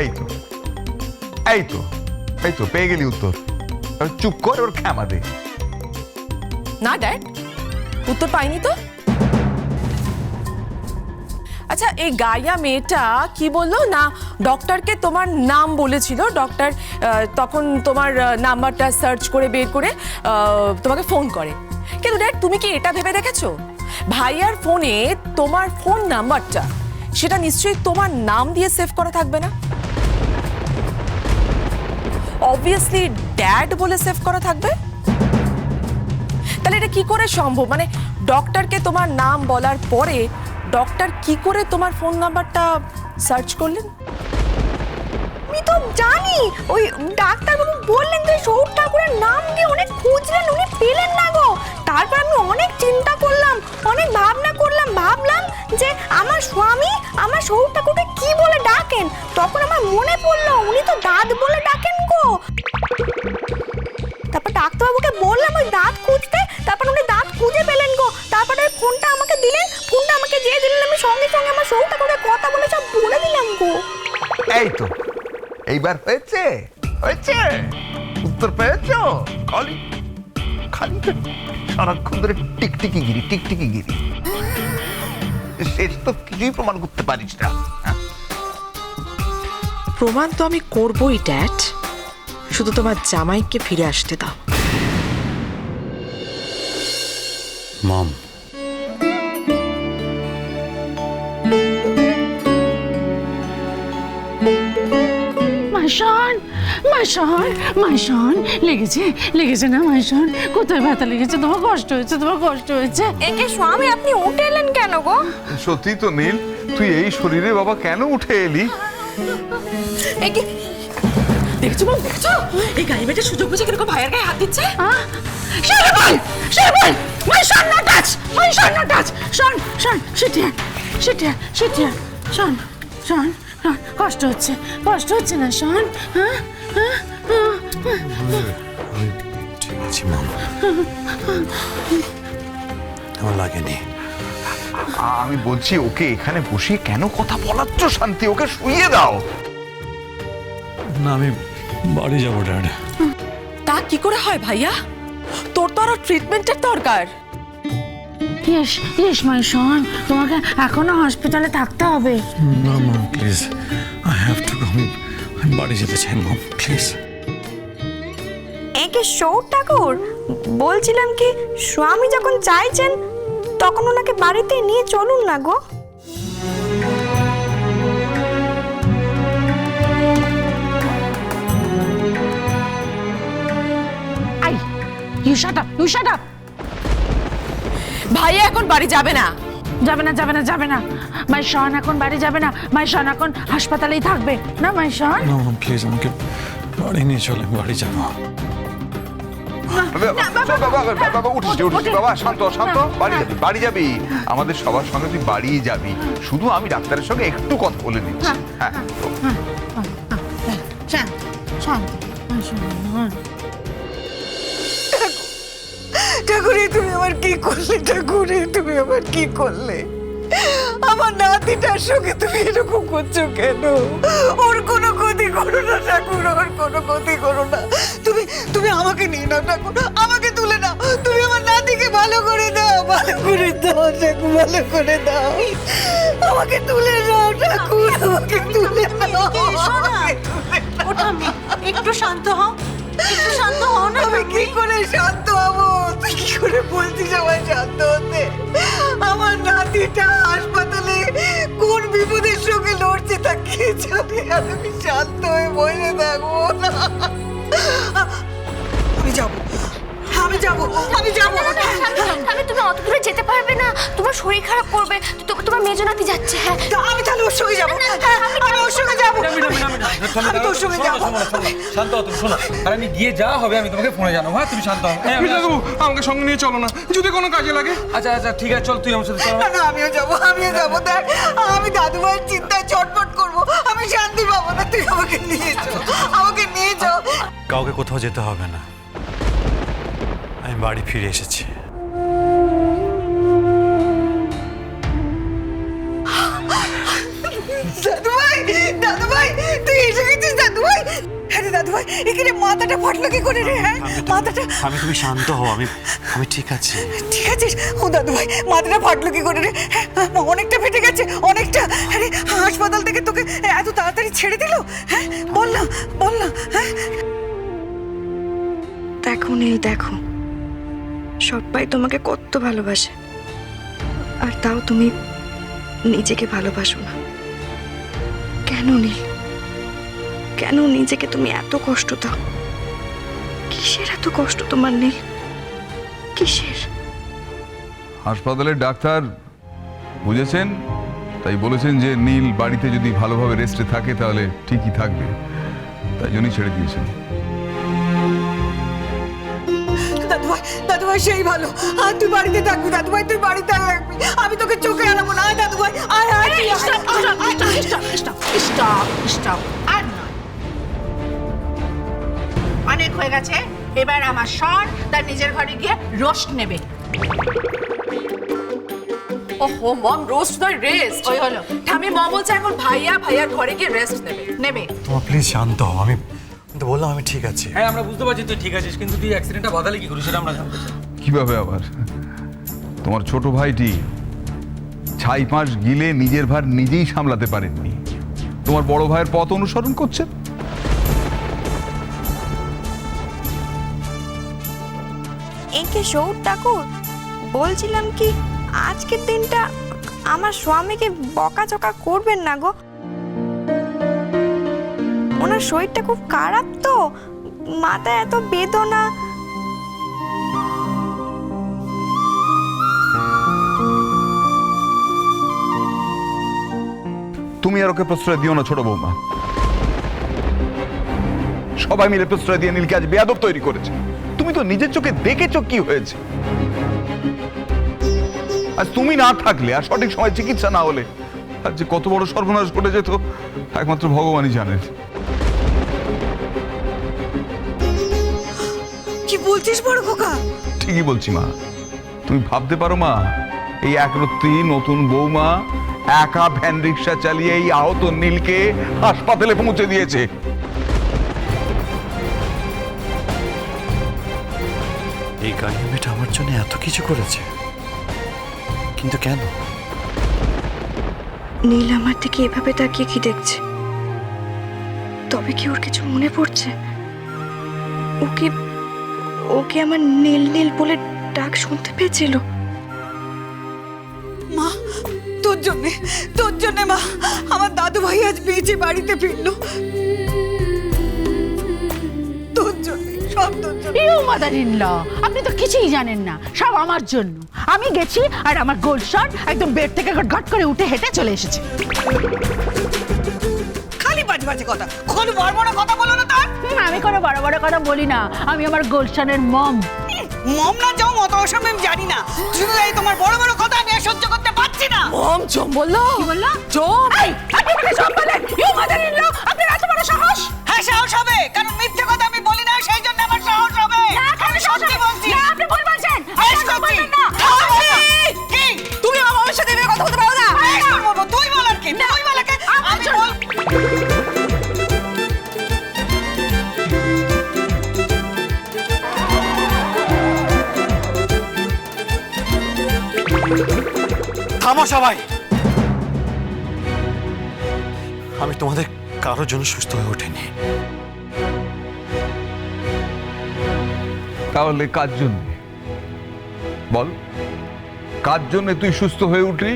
এই তো। এই তো। এই তো, পেয়ে গেলি উত্তর। চুপ কর ওর ক্ষমা না, ড্যাড। উত্তর পাইনি তো। আচ্ছা এই গাইয়া মেয়েটা কি বলল? না, ডক্টরকে তোমার নাম বলেছিল। ডক্টর তখন তোমার নাম্বারটা সার্চ করে বের করে তোমাকে ফোন করে। কিন্তু ড্যাড, তুমি কি এটা ভেবে দেখেছ? ভাইয়ার ফোনে তোমার ফোন নাম্বারটা, সেটা নিশ্চয়ই তোমার নাম দিয়ে সেভ করা থাকবে না? অবভিয়াসলি ড্যাড বলে সেভ করা থাকবে? তাহলে এটা কি করে সম্ভব? মানে ডক্টরকে তোমার নাম বলার পরে ডক্টর কি করে তোমার ফোন নাম্বারটা সার্চ করলেন? আমি তো জানি। ওই ডাক্তারবাবু বললেন যে সৌর ঠাকুরের নাম দিয়ে অনেক খুঁজলেন, উনি পেলেন না গো। তারপর আমি অনেক চিন্তা করলাম, অনেক ভাবনা করলাম, ভাবলাম যে আমার স্বামী আমার সৌর ঠাকুরকে কি বলে ডাকেন? তখন আমার মনে পড়ল, উনি তো দাঁত বলে ডাকেন এই তো এইবার হয়েছে হয়েছে? উত্তর পেয়েছ? খালি খালি তো সারাক্ষণ ধরে টিকটিকি গিরি টিকটিকি গিরি। শেষ তো কিছুই প্রমাণ করতে পারিস না? প্রমাণ তো আমি করবই ড্যাড। শুধু তোমার জামাইকে ফিরে আসতে দাও। মম মাইশন মাইশন মাইশন লেগেছে লেগেছে না মাইশন? কোথায় ব্যথা লেগেছে? তোমার কষ্ট হয়েছে তোমার কষ্ট হয়েছে। একে স্বামী আপনি উঠে এলেন কেন গো? সত্যি তো নীল তুই এই শরীরে বাবা কেন উঠে এলি? একে দেখছ মম দেখছ? এই গায়ে মেয়েটা সুযোগ বুঝে কীরকম ভাইয়ের গায়ে হাত দিচ্ছে? শেরবল শেরবল মাইশন না টাচ! মাইশন না টাচ! শোন শোন সিটিয়া সিটিয়া সিটিয়া শোন শোন শোন, কষ্ট হচ্ছে কষ্ট হচ্ছে না শোন। হ্যাঁ হ্যাঁ হ্যাঁ, হ্যাঁ। আমি ঠিক আছি মম আমার লাগেনি আমি বলছি ওকে এখানে বসে কেন কথা বলাচ্ছ শান্তি? ওকে শুইয়ে দাও। না আমি বাড়ি যাব ড্যাড। তা কি করে হয় ভাইয়া? তোর তো আরও ট্রিটমেন্টের দরকার। ইয়েস ইয়েস মাইশন তোমাকে এখনও হসপিটালে থাকতে হবে। না mom please I have to আমি আমি বাড়ি যেতে চাই মম প্লিজ একে সৌর ঠাকুর বলছিলাম কি স্বামী যখন চাইছেন তখন ওনাকে বাড়িতে নিয়ে চলুন না গো। I you shut up you shut up ভাইয়া এখন বাড়ি যাবে না যাবে না যাবে না যাবে না মাই শন এখন বাড়ি যাবে না মাই শন এখন হাসপাতালেই থাকবে না মাই শন না মম প্লিজ আমাকে বাড়ি নিয়ে চলে। বাড়ি যাবি বাড়ি যাবি আমাদের সবার সঙ্গে তুই বাড়ি যাবি শুধু আমি ডাক্তারের সঙ্গে একটু কথা বলে দিচ্ছি হ্যাঁ ঠাকুরে তুমি আমার কি করলে ঠাকুরে? তুমি আমার কি করলে? আমার নাতিটার সঙ্গে তুমি এরকম করছ কেন? ওর কোনো ক্ষতি করো না ঠাকুর ওর কোনো ক্ষতি করো না। তুমি তুমি আমাকে নিয়ে নাও ঠাকুর আমাকে তুলে নাও। তুমি আমার নাতিকে ভালো করে দাও ভালো করে দাও ঠাকুর ভালো করে দাও। আমাকে তুলে নাও ঠাকুর আমাকে তুলে নাও একটু শান্ত হও। করে শান্ত হব? তুই কি করে বলছিস আমায় শান্ত হতে? আমার নাতিটা হাসপাতালে কোন বিপদের সঙ্গে লড়ছে তা কে জানে? আর আমি শান্ত হয়ে বসে থাকব না। আমি যাব। আমি যাব। আমি যাব। আমি তুমি অত দূরে যেতে পারবে না। তোমার শরীর খারাপ করবে। তোমার মেজো নাতি যাচ্ছে হ্যাঁ। আমি তাহলে ওর সঙ্গে যাব। আমি ওর সঙ্গে যাব। আমি তোর সঙ্গে যাব। শান্ত হও তুমি শোনো। আর আমি গিয়ে যা হবে আমি তোমাকে ফোনে জানাব হ্যাঁ? তুমি শান্ত হও। আমি মিঠাবাবু আমাকে সঙ্গে নিয়ে চলো না। যদি কোনো কাজে লাগে। আচ্ছা আচ্ছা ঠিক আছে চল তুই আমার সাথে চল। না না আমিও যাব আমিও যাব। দেখ আমি দাদু ভাইয়ের চিন্তায় ছটফট করব। আমি শান্তি পাবো না তুই আমাকে নিয়ে যাও আমাকে নিয়ে যাও। কাউকে কোথাও যেতে হবে না। আমি বাড়ি ফিরে এসেছি। ভাই এখানে মাথাটা ফাটলো কি করে রে হ্যাঁ? মাথাটা আমি তুমি শান্ত হও আমি আমি ঠিক আছি। ঠিক আছে ও দাদু ভাই মাথাটা ফাটলো কি করে রে হ্যাঁ, অনেকটা ফেটে গেছে অনেকটা। আরে হাসপাতাল থেকে তোকে এত তাড়াতাড়ি ছেড়ে দিল? হ্যাঁ? বল না বল না হ্যাঁ? দেখো নীল দেখো। সবাই তোমাকে কত ভালোবাসে। আর তাও তুমি নিজেকে ভালোবাসো না। কেন নীল? কেন নিজেকে তুমি এত কষ্ট দাও? কিসের এত কষ্ট তোমার নেই কিসের? হাসপাতালের ডাক্তার বুঝেছেন? তাই বলেছেন যে নীল বাড়িতে যদি ভালোভাবে রেস্টে থাকে তাহলে ঠিকই থাকবে। তাই জন্যই ছেড়ে দিয়েছেন। দাদু ভাই দাদু সেই ভালো। আর তুই বাড়িতে থাকবি দাদুভাই তুই বাড়িতে থাকবি। আমি তোকে চোখে আনাবো না। আয় দাদু ভাই আয় আয় stop stop. Stop stop stop অনেক হয়ে গেছে। এবার আমার সর তার নিজের ঘরে গিয়ে রোস্ট নেবে। ওহো মম রোস্ট নয় রেস্ট ওই হলো। আমি মম বলছে এখন ভাইয়া ভাইয়ার ঘরে গিয়ে রেস্ট নেবে। নেবে। তোমার প্লিজ শান্ত হও আমি তো বললাম আমি ঠিক আছি। হ্যাঁ আমরা বুঝতে পারছি তুই ঠিক আছিস কিন্তু তুই অ্যাক্সিডেন্টটা বাদালে কি করিস সেটা আমরা জানতে চাই। কীভাবে আবার? তোমার ছোট ভাইটি ছাই পাঁশ গিলে নিজের ভার নিজেই সামলাতে পারেননি। তোমার বড় ভাইয়ের পথ অনুসরণ করছে? একে সৌর ঠাকুর? বলছিলাম কি, আজকের দিনটা আমার স্বামীকে বকাচকা করবেন না গো। ওনার শরীরটা খুব খারাপ তো, মাথায় এত বেদনা। তুমি আর ওকে প্রশ্রয় দিও না, ছোট বৌমা। সবাই মিলে প্রশ্রয় দিয়ে নীলকে আজ বেয়াদব তৈরি করেছে। তুমি তো নিজের চোখে দেখেছ কি হয়েছে। আজ তুমি না থাকলে আর সঠিক সময় চিকিৎসা না হলে আর যে কত বড় সর্বনাশ ঘটে যেত একমাত্র ভগবানই জানেন। কি বলছিস বড় খোকা? ঠিকই বলছি মা। তুমি ভাবতে পারো মা এই একরত্তি নতুন বৌমা একা ভ্যান রিক্সা চালিয়ে এই আহত নীলকে হাসপাতালে পৌঁছে দিয়েছে। এই গাড়ি মেয়েটা আমার জন্য এত কিছু করেছে। কিন্তু কেন? নীল আমার দিকে এভাবে তাকিয়ে কি দেখছে? তবে কি ওর কিছু মনে পড়ছে? ওকে ওকে আমার নীল নীল বলে ডাক শুনতে পেয়েছিল? মা তোর জন্যে তোর জন্যে মা আমার দাদু ভাই আজ বেঁচে বাড়িতে ফিরলো। ইউ মাদার ইন ল আপনি তো কিছুই জানেন না সব আমার জন্য। আমি গেছি আর আমার গোল্ড শট একদম বেড থেকে গট করে উঠে হেঁটে চলে এসেছে। খালি বাজে বাজে কথা। কোনো বড় বড় কথা বলো না তার। আমি কোনো বড় বড় কথা বলি না। আমি আমার গোল্ড শটের মম। মম না যাও মত ওসব আমি জানি না। শুধু এই তোমার বড় বড় কথা আমি আর সহ্য করতে পারছি না। মম জম বলল? কি বলল? জম। এই আপনি সব বলেন। ইউ মাদার ইন ল আপনার এত বড় সাহস? হ্যাঁ সাহস হবে কারণ মিথ্যে কথা থামো সবাই। আমি তোমাদের কারোর জন্য সুস্থ হয়ে ওঠেনি তাহলে কার জন্য? বল। কার জন্য তুই সুস্থ হয়ে উঠলি?